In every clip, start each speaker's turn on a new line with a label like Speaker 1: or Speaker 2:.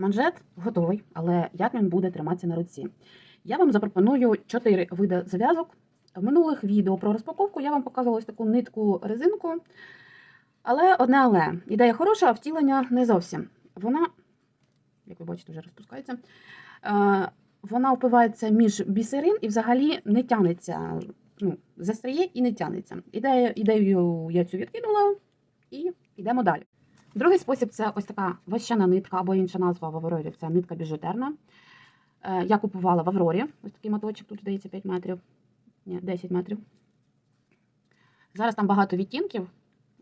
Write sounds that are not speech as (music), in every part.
Speaker 1: Манжет готовий, але як він буде триматися на руці? Я вам запропоную чотири види зав'язок. В минулих відео про розпаковку я вам показувала ось таку нитку резинку. Але одне але. Ідея хороша, а втілення не зовсім. Вона, як ви бачите, вже розпускається. Е, Вона впивається між бісерин і взагалі не тянеться. Ну, застряє і не тянеться. Ідею, ідею я цю відкинула і йдемо далі. Другий спосіб це ось така ващана нитка, або інша назва в Аврорі це нитка біжутерна. Е, Я купувала в Аврорі. Ось такий моточок, тут здається 5 метрів. Ні, 10 метрів. Зараз там багато відтінків,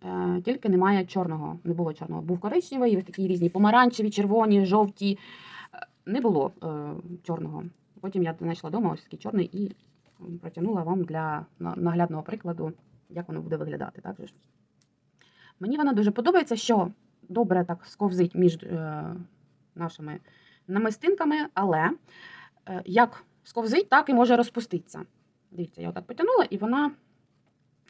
Speaker 1: е, тільки немає чорного. Не було чорного. Був коричневий, ось такі різні помаранчеві, червоні, жовті. Е, Не було чорного. Потім я знайшла вдома ось такий чорний і протягнула вам для наглядного прикладу, як воно буде виглядати. Так? Мені вона дуже подобається, що добре так сковзить між е, нашими намистинками, але е, як сковзить, так і може розпуститися. Дивіться, я отак потягнула, і вона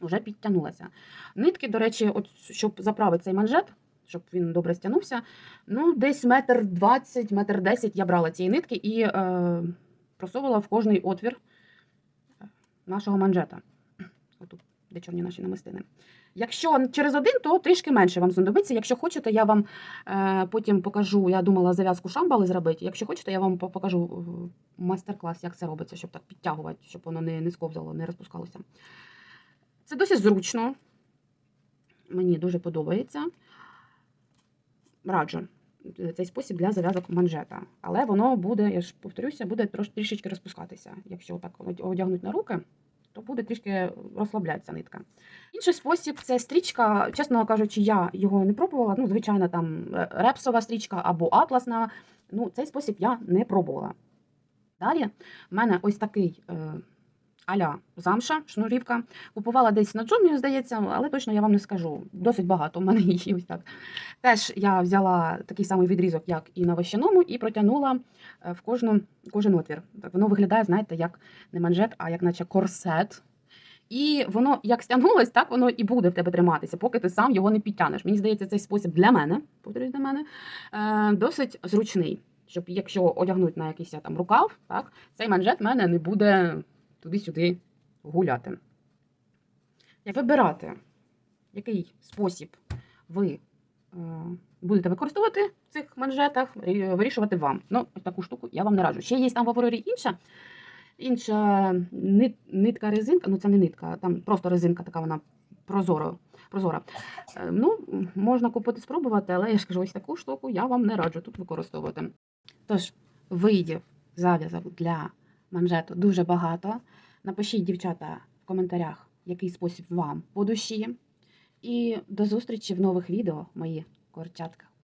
Speaker 1: вже підтягнулася. Нитки, до речі, от, щоб заправити цей манжет, щоб він добре стягнувся, ну, десь метр двадцять, метр десять я брала цієї нитки і е, просовувала в кожний отвір нашого манжета. Отут, де чорні наші намистини. Якщо через один, то трішки менше вам знадобиться. Якщо хочете, я вам е, потім покажу. Я думала зав'язку шамбали зробити. Якщо хочете, я вам покажу е, майстер-клас, як це робиться, щоб так підтягувати, щоб воно не, не сковзало, не розпускалося. Це досить зручно. Мені дуже подобається. Раджу е, цей спосіб для зав'язок манжета. Але воно буде, я ж повторюся, буде трішечки розпускатися. Якщо так одягнути на руки, то буде трішки розслаблятися нитка. Інший спосіб це стрічка. Чесно кажучи, я його не пробувала. Ну, звичайно, там е, репсова стрічка або атласна. Ну, цей спосіб я не пробувала. Далі в мене ось такий е, аля замша, шнурівка. Купувала десь на джумі, здається, але точно я вам не скажу. Досить багато в мене (laughs) її ось так. Теж я взяла такий самий відрізок, як і на вощаному, і протягнула е, в кожну, кожен отвір. Так воно виглядає, знаєте, як не манжет, а як наче корсет. І воно як стягнулось, так воно і буде в тебе триматися, поки ти сам його не підтягнеш. Мені здається, цей спосіб для мене, повторюсь для мене, е, досить зручний. Щоб якщо одягнуть на якийсь там рукав, так, цей манжет в мене не буде туди-сюди гуляти. Як вибирати, який спосіб ви е, будете використовувати в цих манжетах, і вирішувати вам. Ну, таку штуку я вам не раджу. Ще є там в Аврорі інша. Інша нит, нитка резинка, ну це не нитка, там просто резинка така вона прозора. прозора. Е, Ну, можна купити, спробувати, але я ж кажу, ось таку штуку я вам не раджу тут використовувати. Тож, видів зав'язок для манжету дуже багато. Напишіть, дівчата, в коментарях, який спосіб вам по душі. І до зустрічі в нових відео, мої корчатка.